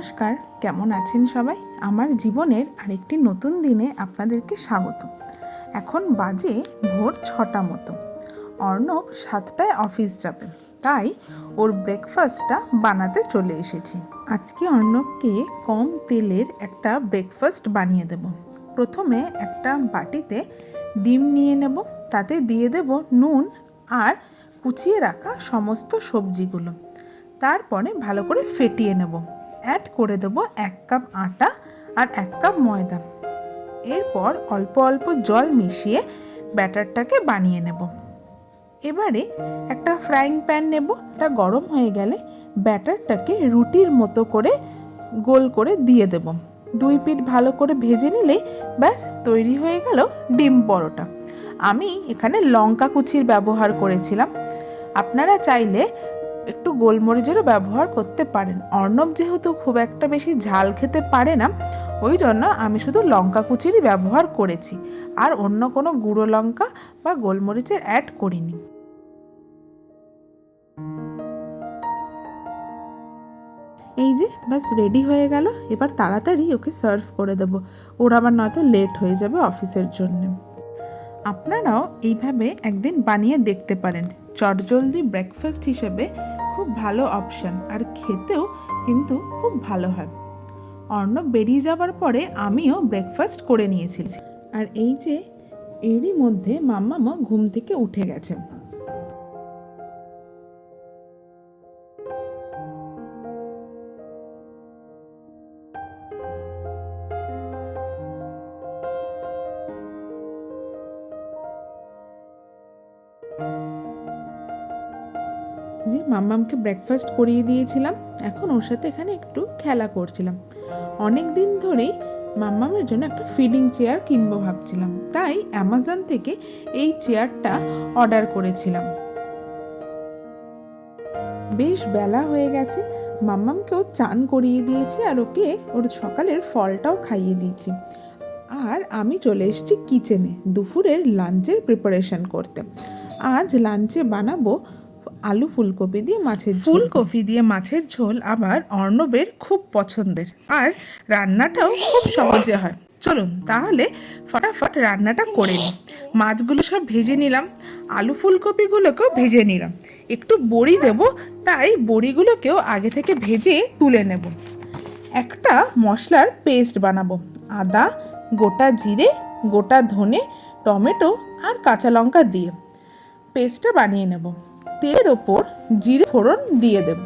নমস্কার, কেমন আছেন সবাই? আমার জীবনের আরেকটি নতুন দিনে আপনাদেরকে স্বাগত। এখন বাজে ভোর ছটা মতো। অর্ণব সাতটায় অফিস যাবে, তাই ওর ব্রেকফাস্টটা বানাতে চলে এসেছি। আজকে অর্ণবকে কম তেলের একটা ব্রেকফাস্ট বানিয়ে দেব। প্রথমে একটা বাটিতে ডিম নিয়ে নেব, তাতে দিয়ে দেব নুন আর কুচিয়ে রাখা সমস্ত সবজিগুলো। তারপরে ভালো করে ফেটিয়ে নেব। অ্যাড করে দেব এক কাপ আটা আর এক কাপ ময়দা। এরপর অল্প অল্প জল মিশিয়ে ব্যাটারটাকে বানিয়ে নেব। এবারে একটা ফ্রাইং প্যান নেব, তা গরম হয়ে গেলে ব্যাটারটাকে রুটির মতো করে গোল করে দিয়ে দেব। দুই পিঠ ভালো করে ভেজে নিলেই ব্যাস, তৈরি হয়ে গেল ডিম পরোটা। আমি এখানে লঙ্কা কুচির ব্যবহার করেছিলাম। আপনারা চাইলে একটু গোলমরিচেরও ব্যবহার করতে পারেন। অর্ণব যেহেতু খুব একটা বেশি ঝাল খেতে পারে না, ওই জন্য আমি শুধু লঙ্কা কুচিরই ব্যবহার করেছি। আর অন্য কোনো গুঁড়ো লঙ্কা বা গোলমরিচের অ্যাড করিনি। এই যে, ব্যাস রেডি হয়ে গেল। এবার তাড়াতাড়ি ওকে সার্ভ করে দেবো। ওর আবার নয়তো লেট হয়ে যাবে অফিসের জন্য। আপনারাও এইভাবে একদিন বানিয়ে দেখতে পারেন। চটজলদি ব্রেকফাস্ট হিসেবে খুব ভালো অপশান আর খেতেও কিন্তু খুব ভালো হয়। অর্ণব বেরিয়ে যাবার পরে আমিও ব্রেকফাস্ট করে নিয়েছি। আর এই যে এরই মধ্যে মাম্মামা ঘুম থেকে উঠে গেছে। মাম্মামকে ব্রেকফাস্ট করিয়ে দিয়েছিলাম। এখন ওর সাথে এখানে একটু খেলা করছিলাম। অনেক দিন ধরেই মাম্মামের জন্য একটা ফিডিং চেয়ার কিনবো ভাবছিলাম। তাই অ্যামাজন থেকে এই চেয়ারটা অর্ডার করেছিলাম। বেশ বেলা হয়ে গেছে। মাম্মামকেও চান করিয়ে দিয়েছি আর ওকে ওর সকালের ফলটাও খাইয়ে দিয়েছি। আর আমি চলে এসেছি কিচেনে দুপুরের লাঞ্চের প্রিপারেশন করতে। আজ লাঞ্চে বানাবো আলু ফুলকপি দিয়ে মাছের ফুলকপি দিয়ে মাছের ঝোল আবার অর্ণবের খুব পছন্দের। আর রান্নাটাও খুব সহজে হয়। চলুন তাহলে ফটাফট রান্নাটা করে নিই। মাছগুলো সব ভেজে নিলাম। আলু ফুলকপিগুলোকেও ভেজে নিলাম। একটু বড়ি দেব, তাই বড়িগুলোকেও আগে থেকে ভেজে তুলে নেব। একটা মশলার পেস্ট বানাবো। আদা, গোটা জিরে, গোটা ধনে, টমেটো আর কাঁচা লঙ্কা দিয়ে। পেস্টটা বানিয়ে নেব। তেলের ওপর জিরে ফোড়ন দিয়ে দেব।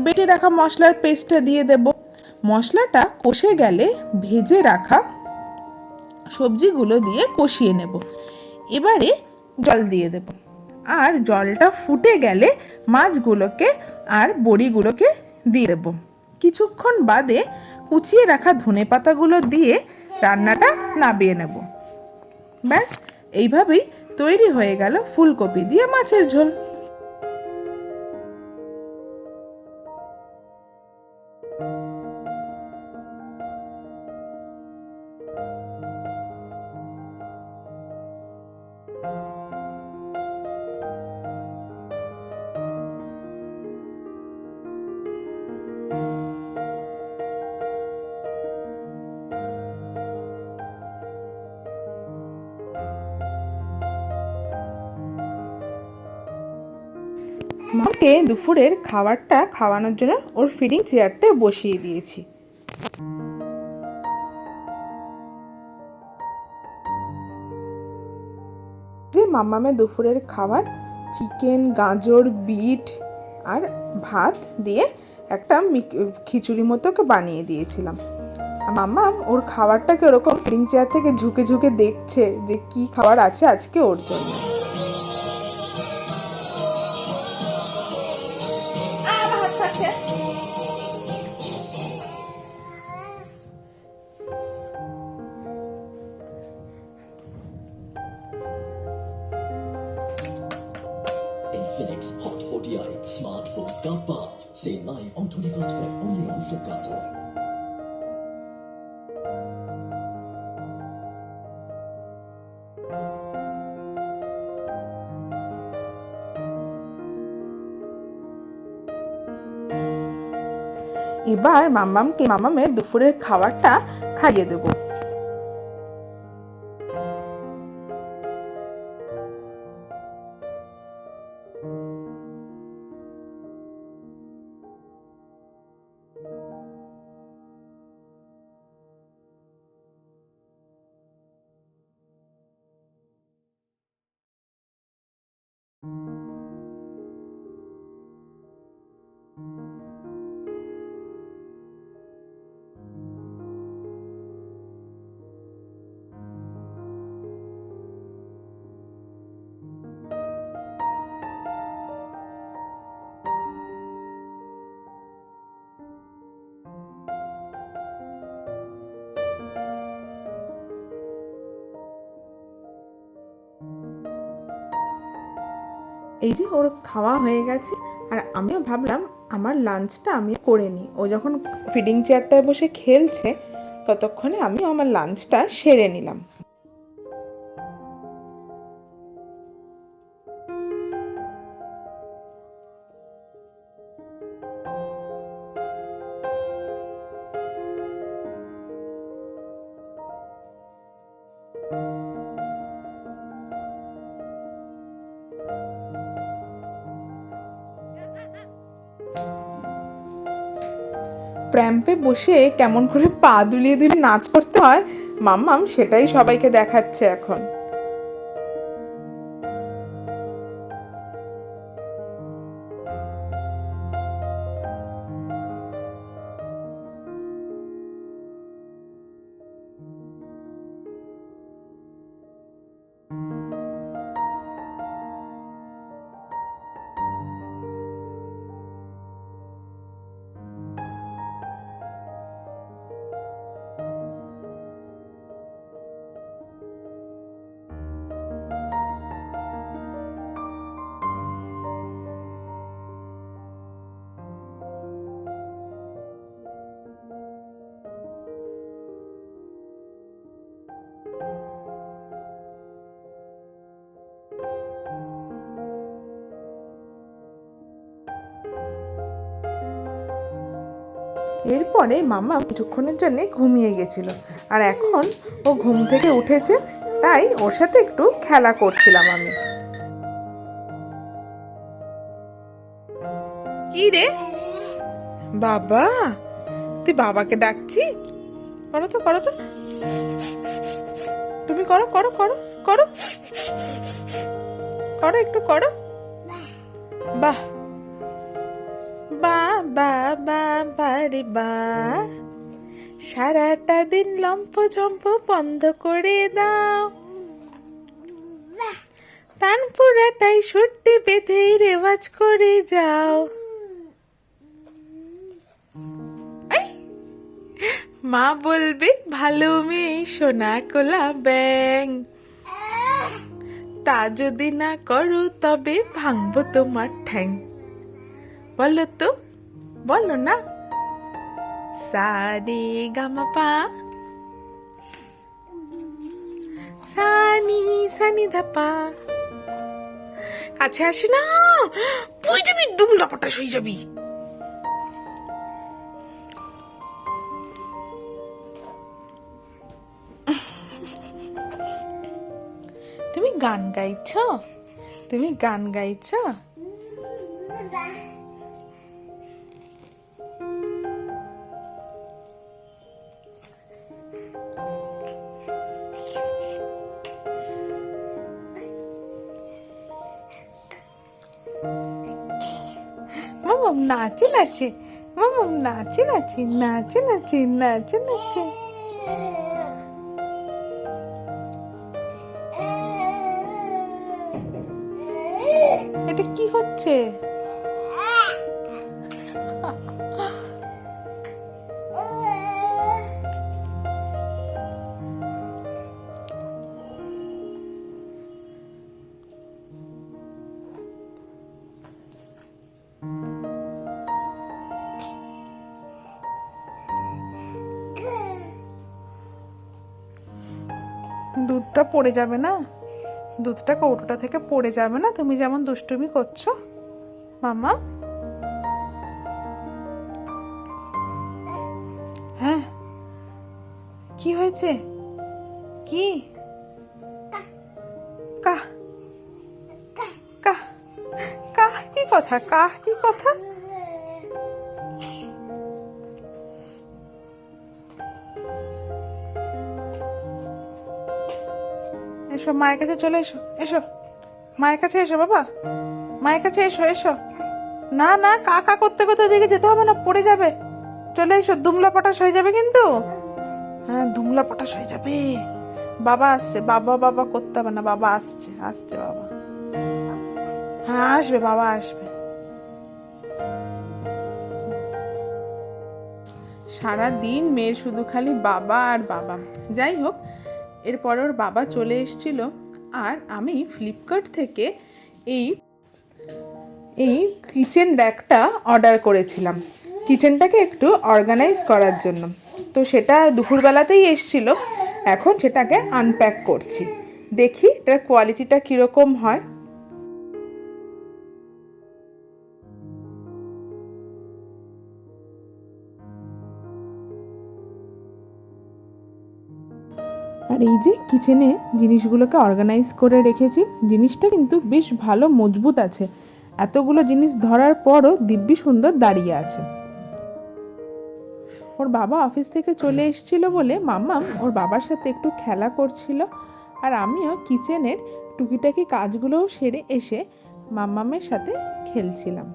বেটে রাখা মশলার পেস্টটা দিয়ে দেব। মশলাটা কষে গেলে ভেজে রাখা সবজিগুলো দিয়ে কষিয়ে নেব। এবারে জল দিয়ে দেব। আর জলটা ফুটে গেলে মাছগুলোকে আর বড়িগুলোকে দিয়ে দেব। কিছুক্ষণ বাদে কুচিয়ে রাখা ধনে পাতাগুলো দিয়ে রান্নাটা নাবিয়ে নেব। ব্যাস, এইভাবেই তৈরি হয়ে গেল ফুলকপি দিয়ে মাছের ঝোল। মাকে দুপুরের খাবারটা খাওয়ানোর জন্য ওর ফিডিং চেয়ারটা বসিয়ে দিয়েছি। যে মাম্মামে দুপুরের খাবার? চিকেন, গাজর, বিট আর ভাত দিয়ে একটা খিচুড়ি মতোকে বানিয়ে দিয়েছিলাম। মাম্মাম ওর খাবারটাকে ওরকম ফিডিং চেয়ার থেকে ঝুঁকে ঝুঁকে দেখছে যে কি খাবার আছে আজকে ওর জন্য। এবার মাম্মামকে মামামের দুপুরের খাবারটা খাইয়ে দেবো। এই যে ওর খাওয়া হয়ে গেছে, আর আমিও ভাবলাম আমার লাঞ্চটা আমি করে নিই। ও যখন ফিডিং চেয়ারটায় বসে খেলছে, ততক্ষণে আমিও আমার লাঞ্চটা সেরে নিলাম। প্র্যাম্পে বসে কেমন করে পা দুলিয়ে দুলিয়ে নাচ করতে হয়, মাম্মাম সেটাই সবাইকে দেখাচ্ছে এখন। এরপরে মামা কিছুক্ষণের জন্য ঘুমিয়ে গেছিল। আর এখন ও ঘুম থেকে উঠেছে তাই ওর সাথে একটু খেলা করছিলাম আমি। কি রে? বাবা তুই বাবাকে ডাকছি? করো তো করো তো। তুমি করো করো করো করো। করো একটু করো। বাহ বা বা বা বা রে বা। সারাটা দিন লম্প ঝম্প বন্ধ করে দাও। তান পুরাটাই সত্যি বেঁধেই রেওয়াজ করে যাও। মা বলবে, ভালো মেয়ে, সোনা কোলা ব্যাং। তা যদি না করো, তবে ভাঙবো তোমার ঠ্যাং। বলো তো বলো না? সারে গামা পা সানি সানি ধাপা। কাছে আসি না? তুই যাবি দুম লাপাটা শুই যাবি। তুমি গান গাইছ? তুমি গান গাইছ? নাচে নাচে। মামাম নাচে নাচে নাচে নাচে নাচে নাচে। এটা কি হচ্ছে? দুধটা পড়ে যাবে না? দুধটা কৌটোটা থেকে পড়ে যাবে না? তুমি যেমন দুষ্টুমি করছ। মামা? হ্যাঁ। কি হয়েছে? কি? কাহ। কাহ কাহ কি কথা? কাহ কি কথা? এসো, মায়ের কাছে চলে এসো এসো। মায়ের কাছে এসো, বাবা। মায়ের কাছে এসো এসো। না না কাকা করতে করতে ওদিকে যেতে হবে না, পড়ে যাবে। চলে এসো, দুমলা পটাশ হয়ে যাবে কিন্তু। হ্যাঁ দুমলা পটাশ হয়ে যাবে। বাবা আসছে, বাবা বাবা করতে হবে না, বাবা আসছে আসছে বাবা। হ্যাঁ আসবে, বাবা আসবে। সারা দিন মেয়ের শুধু খালি বাবা আর বাবা। যাই হোক এরপর ওর বাবা চলে এসেছিল। আর আমি ফ্লিপকার্ট থেকে এই এই কিচেন র্যাকটা অর্ডার করেছিলাম। কিচেনটাকে একটু অর্গানাইজ করার জন্য। তো সেটা দুপুরবেলাতেই এসছিল। এখন সেটাকে আনপ্যাক করছি। দেখি এটার কোয়ালিটিটা কীরকম হয়। এই যে কিচেনে জিনিসগুলোকে অর্গানাইজ করে রেখেছি, জিনিসটা কিন্তু বেশ ভালো মজবুত আছে। এতগুলো জিনিস ধরার পরও দিব্যি সুন্দর দাঁড়িয়ে আছে। ওর বাবা অফিস থেকে চলে এসেছিল বলে মাম্মাম ওর বাবার সাথে একটু খেলা করছিল আর আমিও কিচেনের টুকিটাকি কাজগুলোও সেরে এসে মাম্মামের সাথে খেলছিলাম।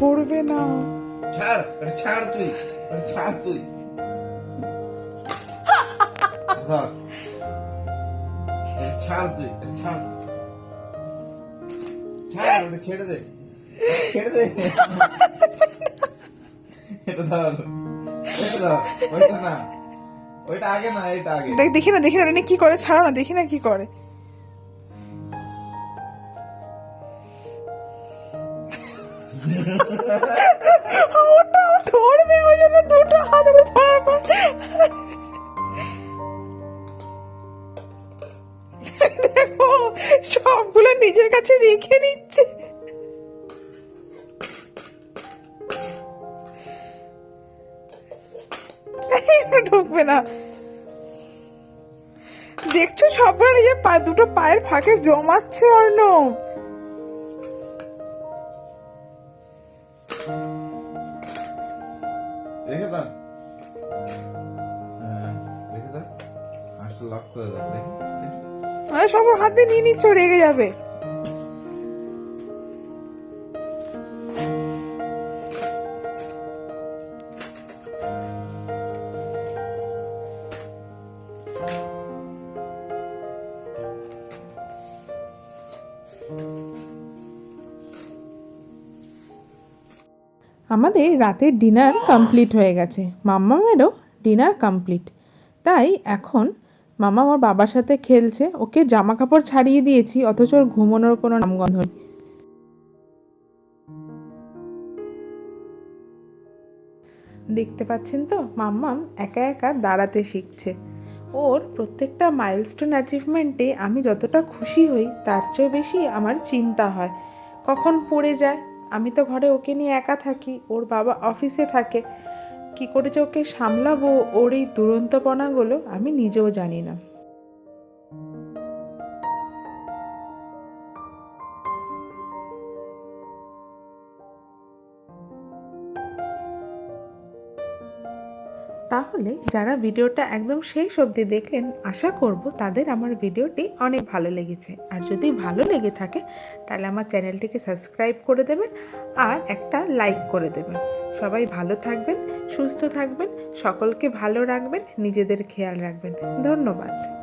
ধরবে না। ছাড় ছাড় তুই ছাড় তুই। ছাড় তুই ছাড়। ছাড় ওটা ছেড়ে দে। ছেড়ে দে। এটা ধর। এটা ধর। ওইটা না। ওইটা আগে না এটা আগে। দেখ দেখি না দেখি না ওটা কি করে? ছাড়ো না দেখি না কি করে। ওটা ধরবে, ওই জন্য দুটো সবগুলো নিজের কাছে রেখে নিচ্ছে ঢুকবে না। দেখছ সবার নিজের দুটো পায়ের ফাঁকে জমাচ্ছে অর্ণব। সবার হাত নিয়ে নিচ্ছ, রেগে যাবে। আমাদের রাতের ডিনার কমপ্লিট হয়ে গেছে। মাম্মামেরও ডিনার কমপ্লিট। তাই এখন মামা আমার বাবার সাথে খেলছে, ওকে জামা কাপড় ছাড়িয়ে দিয়েছি, অথচ ওর ঘুমানোর কোনো নামগন্ধ নেই। দেখতে পাচ্ছেন তো, মাম্মাম একা একা দাঁড়াতে শিখছে। ওর প্রত্যেকটা মাইলস্টোন অ্যাচিভমেন্টে আমি যতটা খুশি হই, তার চেয়ে বেশি আমার চিন্তা হয়। কখন পড়ে যায়? আমি তো ঘরে ওকে নিয়ে একা থাকি, ওর বাবা অফিসে থাকে। কি করে যে ওকে সামলাবো ওর এই দুরন্তপনাগুলো আমি নিজেও জানি না। তাহলে যারা ভিডিওটা একদম শেষ অবধি দেখলেন, আশা করব তাদের আমার ভিডিওটি অনেক ভালো লেগেছে। আর যদি ভালো লেগে থাকে, তাহলে আমার চ্যানেলটিকে সাবস্ক্রাইব করে দেবেন আর একটা লাইক করে দেবেন। সবাই ভালো থাকবেন সুস্থ থাকবেন সকলকে ভালো রাখবেন নিজেদের খেয়াল রাখবেন। ধন্যবাদ।